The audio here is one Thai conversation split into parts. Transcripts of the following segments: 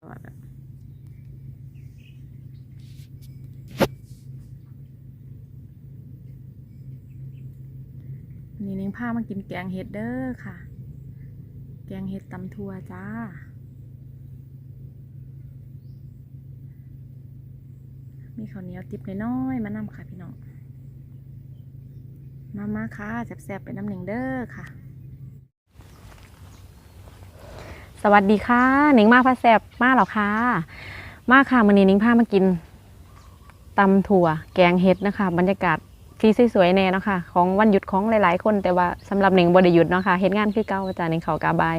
นี่นิ้งพามากินแกงเห็ดเด้อค่ะ แกงเห็ดตำทัวจ้า มีข้าวเหนียวติบน้อยๆมานำค่ะพี่น้อง มามาค่ะแซ่บๆเป็นน้ำหนึ่งเด้อค่ะ ส วัสดีค่ะหนิงมาพาแซบมาหรอคะมาค่ะวันนี้หนิงพามากินตำถั่วแกงเห็ดนะคะ บรรยากาศที่สวยๆแน่เนาะค่ะของวันหยุดของหลายๆ คน แต่ว่าสำหรับหนิงบไดหยุดเนาะค่ะเฮ็ดงานคือเก่าอาจ้าหนิงเขากาบาย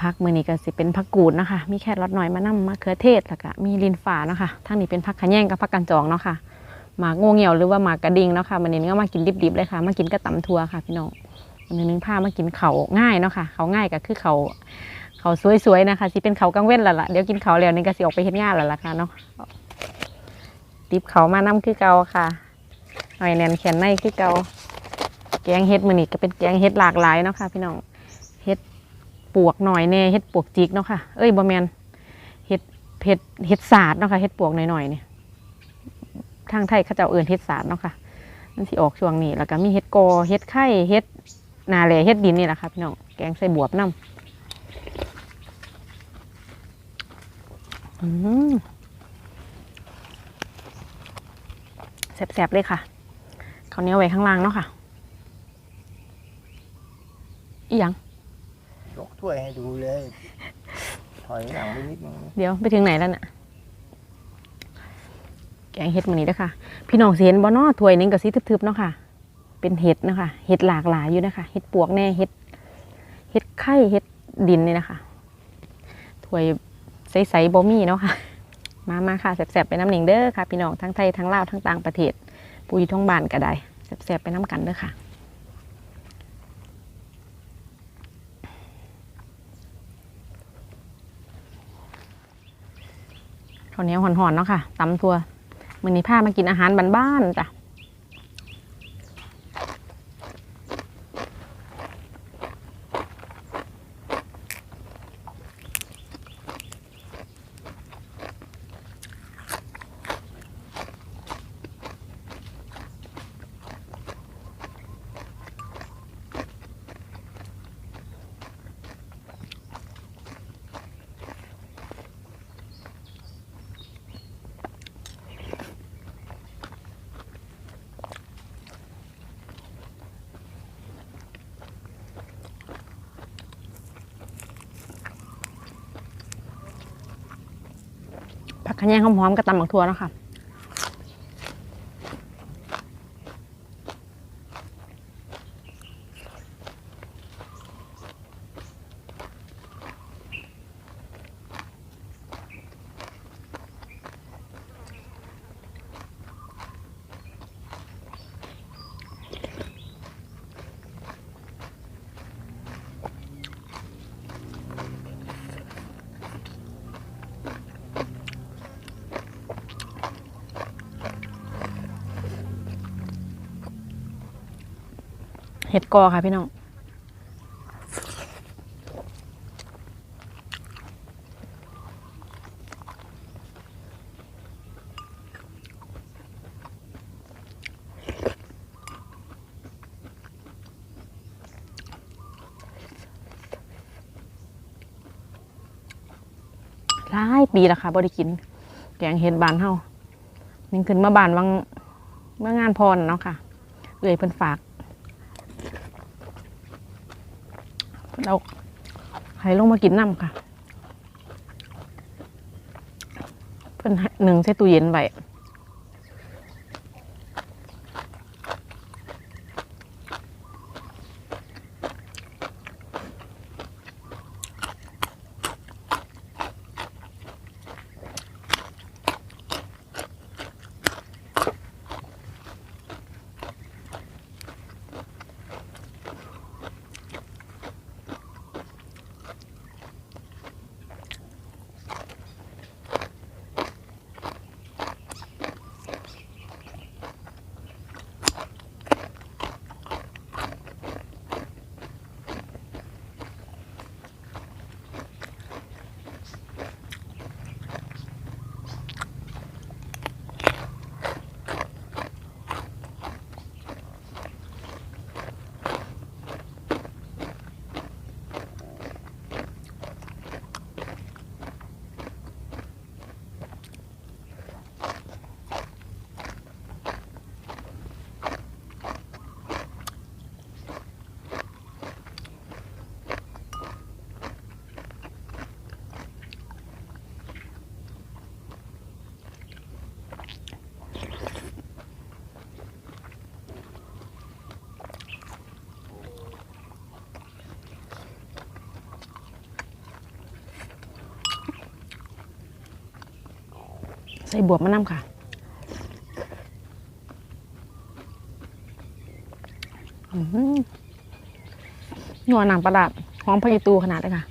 พักมือนี้ก็สิเป็นผักกูดนะคะ มีแค่รอทหน่อยมะนำมะเขือเทศแล้วก็มีลินฝาเนาะค่ะทั้งนี้เป็นผักขะแยงกับผักกันจองเนาะค่ะหมากโง่เหี่ยวหรือว่าหมากกระดิ่งเนาะค่ะวันนี้ก็มากินดิบๆเลยค่ะ มากินกับตำถั่วค่ะพี่น้องวันนี้หนิงพามากินเขาง่ายเนาะค่ะเขาง่ายก็คือเขา เขาสวยๆนะคะสิเป็นเขากังเว้นแล้วล่ะเดี๋ยวกินเขาแล้วนี่ก็สิออกไปเฮ็ดงานล้วล่ะค่ะเนาะติบเขามานํคือเก่าค่ะหอยแนนแขนในคือเก่าแกงเฮ็ดมือนี้ก็เป็นแกงเฮ็ดหลากหลายเนาะค่ะ พี่น้องเฮ็ดปวกหน่อยแน่เฮ็ดปวกจิกเนาะค่ะ เอ้ยบ่แมนเฮ็ดเฮ็ดเฮ็ดสาดเนาะค่ะเฮ็ดปวกหน่อยๆเนี่ยทางไทยเขาเจ้าเอื่นเฮ็ดสาดเนาะค่ะมันสิออกช่วงนี้แล้วก็มีเฮ็ดกอเฮ็ดไข่เฮ็ดนาแหล่เฮ็ดดินนี่แหละค่ะพี่น้องแกงใส่บวบน้ำ อืม แสบๆเลยค่ะข้าวเหนียวไว้ข้างล่างเนาะค่ะ อีหยังยกถ้วยให้ดูเลย ถอยหลังไปนิดนึงเดี๋ยวไปถึงไหนแล้วน่ะ แกงเห็ดมันนี้เด้อค่ะพี่น้องสิเห็นบ่เนาะถ้วยหนึงกับสีทึบๆเนาะค่ะ เป็นเห็ดเนาะค่ะเห็ดหลากหลายอยู่นะคะ เห็ดปวกแน่ เห็ด เห็ดไข่ เห็ดดินนี่นะคะ ถ้วย ใสๆบ่มีเนาะค่ะ มามาค่ะแสบๆไปน้ำหนิงเด้อค่ะ พี่น้องทั้งไทยทั้งลาวทั้งต่างประเทศปุยท้องบานก็ได้แสบๆไปน้ำกันเด้อค่ะข้าวเหนียวหอนๆเนาะค่ะตำทัวมือนี้พามากินอาหารบ้านๆจ้ะ ขะแยงหอมๆกับตำหมักทัวเนาะค่ะ เห็ดกอค่ะพี่น้องหลายปีแล้วค่ะบ่ได้กิน แกงเห็ดบานเฮานิ่งขึ้นมาบานวังเมื่องานพรเนาะค่ะ เอื่อยเพิ่นฝาก เอาไข่ลงมากินน้ำค่ะ เพิ่นหนึ่งใส่ตู้เย็นไว้ ใส่บวบมะนาวค่ะหนัวหนังประหลาดหอมพะยตูขนาดเลยค่ะ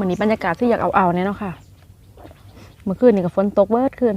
มือนนี้บรรยากาศที่อยากเอาเอาๆเนี่ยเนาะค่ะ เมื่อคืนนี่ก็ฝนตกเบิดขึ้น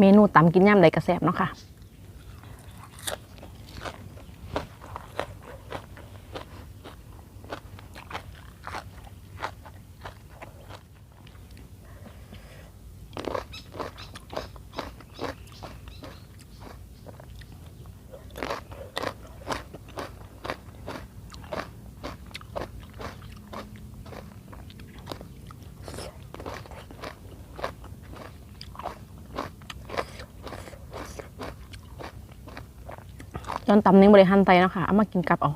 เมนูตำกินย่ำใดกระแสบเนาะค่ะ ย้อนตำนิ้งบริหันไตเนาะค่ะเอามากินกับเอา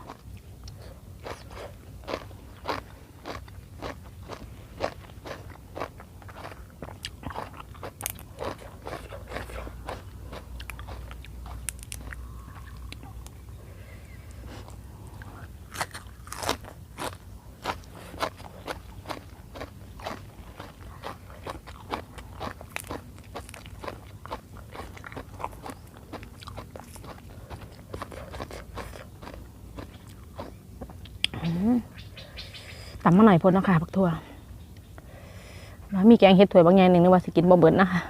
ำมาหน่อยพ้นเนาะค่ะพักทั่วแล้วมีแกงเห็ดถั่วบางอย่างหนึ่งนึกว่าสิกินบ่เบิดนะคะ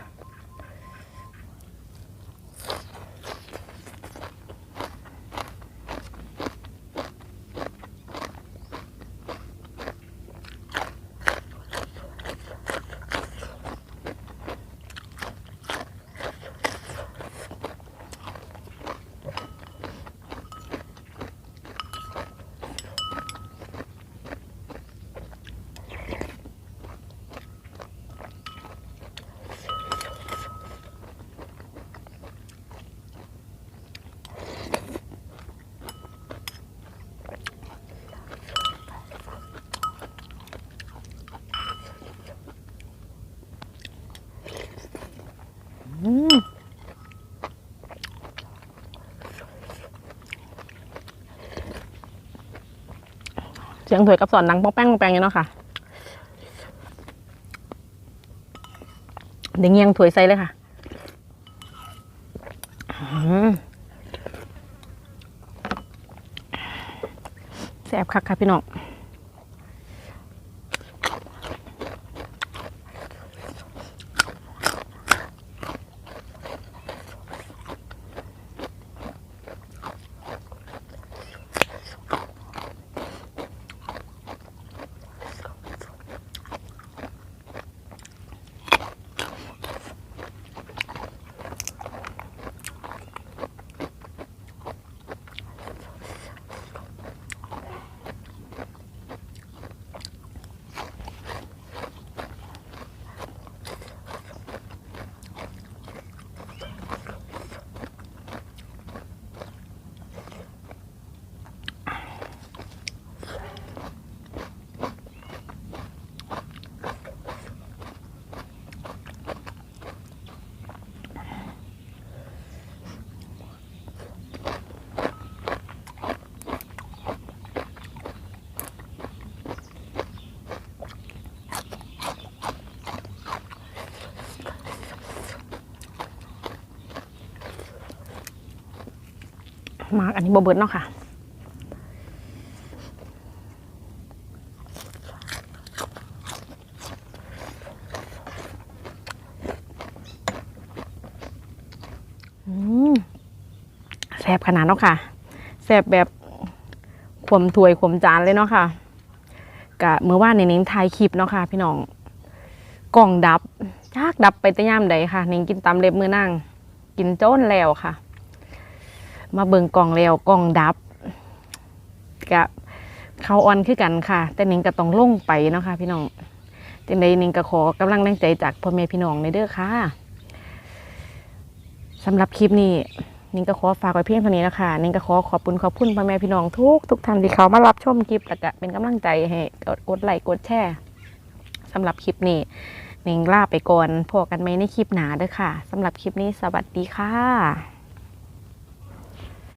สียงถวยกับสอนดังป้องแป้งป้องแป้งอยู่เนาะค่ะเดี๋ยวเงียงถวยใส่เลยค่ะแสบคักค่ะพี่น้อง มากอันนี้บเบิร์ดเนาะค่ะแซ่บขนาดเนาะค่ะแซ่บแบบขมถวยขมจานเลยเนาะค่ะกะเมื่อวานนเน้นถ่ายคลิปเนาะค่ะ พี่น้องกล่องดับยากดับไปตะย่ามใดค่ะเน้นกินตำเล็บมือนั่งกินโจ้นแล้วค่ะ มาเบิ่งกล่องแล้วกล่องดับกะเขาออนคือกันค่ะ แต่นิงก็ต้องลงไปเนาะค่ะพี่น้องจังใดนิงก็ขอกำลังแรงใจจากพ่อแม่พี่น้องในเด้อค่ะสำหรับคลิปนี้นิงก็ขอฝากไว้เพียงเท่านี้นะคะนิงก็ขอขอบคุณขอบคุณพ่อแม่พี่น้องทุกทุกท่านที่เขามารับชมคลิปแล้วก็เป็นกำลังใจให้กดกดไลค์กดแชร์สำหรับคลิปนี้นิงลาไปก่อนพบกันไหมในคลิปหนาเด้อค่ะสำหรับคลิปนี้สวัสดีค่ะ